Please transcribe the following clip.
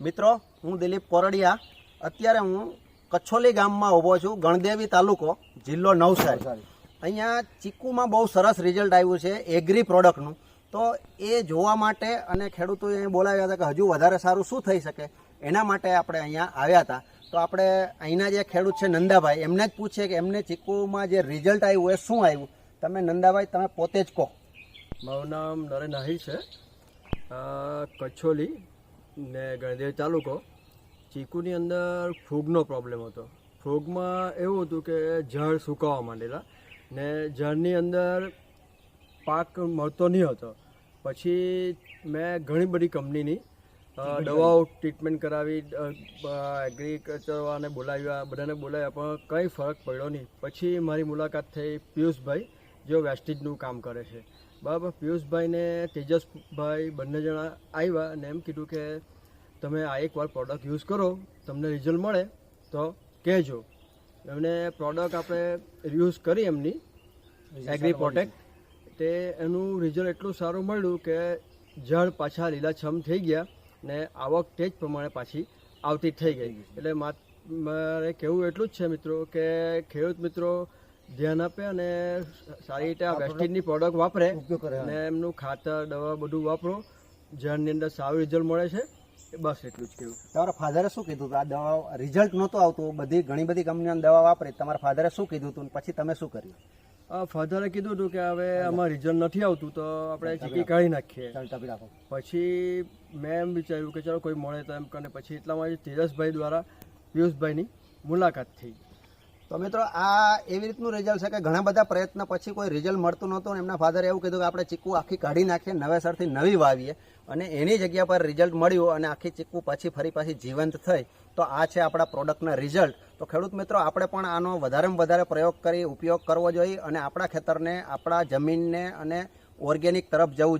મિત્રો હું દિલીપ કોરડિયા. અત્યારે હું કચ્છોલી ગામમાં ઊભો છું ગણદેવી તાલુકો જિલ્લો નવસારી. અહીંયા ચીકુમાં બહુ સરસ રિઝલ્ટ આવ્યું છે એગ્રી પ્રોડક્ટનું તો એ જોવા માટે અને ખેડૂતોએ અહીં બોલાવ્યા હતા કે હજુ વધારે સારું શું થઈ શકે? એના માટે આપણે અહીંયા આવ્યા હતા. તો આપણે અહીંના જે ખેડૂત છે નંદાભાઈ એમને જ પૂછીએ કે એમને ચીકુમાં જે રિઝલ્ટ આવ્યું એ શું આવ્યું? તમે નંદાભાઈ તમે પોતે જ કહો. મારું નામ નરેન આહિર છે. કચ્છોલી ને ગણદેવ તાલુકો ચીકુની અંદર ફૂગનો પ્રોબ્લેમ હતો. ફૂગમાં એવું હતું કે ઝાડ સુકાવા માંડેલા ને ઝાડની અંદર પાક મળતો નહીં હતો. પછી મેં ઘણી બધી કંપનીની દવાઓ ટ્રીટમેન્ટ કરાવી એગ્રીકલ્ચરવાને બોલાવ્યા બધાને બોલાવ્યા પણ કંઈ ફરક પડ્યો નહીં. પછી મારી મુલાકાત થઈ પિયુષભાઈ જેઓ વેસ્ટીજનું કામ કરે છે. બરાબર પિયુષભાઈને તેજસભાઈ બંને જણા આવ્યા અને એમ કીધું કે તમે આ એકવાર પ્રોડક્ટ યુઝ કરો તમને રિઝલ્ટ મળે તો કહેજો. એમને પ્રોડક્ટ આપણે યુઝ કરી એમની એગ્રી પ્રોટેક્ટ તે એનું રિઝલ્ટ એટલું સારું મળ્યું કે ઝાડ પાછા લીલાછમ થઈ ગયા ને આવક તે જ પ્રમાણે પાછી આવતી થઈ ગઈ. એટલે મારે કહેવું એટલું જ છે મિત્રો કે ખેડૂત મિત્રો ધ્યાન આપે અને સારી રીતે આ પ્રોડક્ટ વાપરે અને એમનું ખાતર દવા બધું વાપરો. જેની અંદર સારું રિઝલ્ટ મળે છે એ બસ એટલું જ કહેવું. તમારા ફાધરે શું કીધું હતું? આ દવા રિઝલ્ટ નહોતું આવતું. બધી ઘણી બધી કંપનીઓની દવા વાપરી. તમારા ફાધરે શું કીધું હતું? પછી તમે શું કર્યું? ફાધરે કીધું હતું કે હવે આમાં રિઝલ્ટ નથી આવતું તો આપણે ચીકી કાઢી નાખીએ. પછી મેં એમ વિચાર્યું કે ચાલો કોઈ મળે તો એમ કરીને. પછી એટલામાં તેજસભાઈ દ્વારા પિયુષભાઈની મુલાકાત થઈ. તો મિત્રો, આ એવી રીતનું રિઝલ્ટ છે કે ઘણા બધા પ્રયત્ન પછી કોઈ રિઝલ્ટ મળતું નહોતું અને એમના ફાધરે એવું કીધું કે આપણે ચીકુ આખી કાઢી નાખીએ, નવેસરથી નવી વાવીએ અને એની જગ્યા પર રિઝલ્ટ મળ્યું અને આખી ચીકુ પછી ફરી પાછી જીવંત થઈ. તો આ છે આપણા પ્રોડક્ટના રિઝલ્ટ તો ખેડૂત મિત્રો, આપણે પણ આનો વધારેમાં વધારે પ્રયોગ કરી, ઉપયોગ કરવો જોઈએ અને આપણા ખેતરને, આપણા જમીનને અને ઓર્ગેનિક તરફ જવું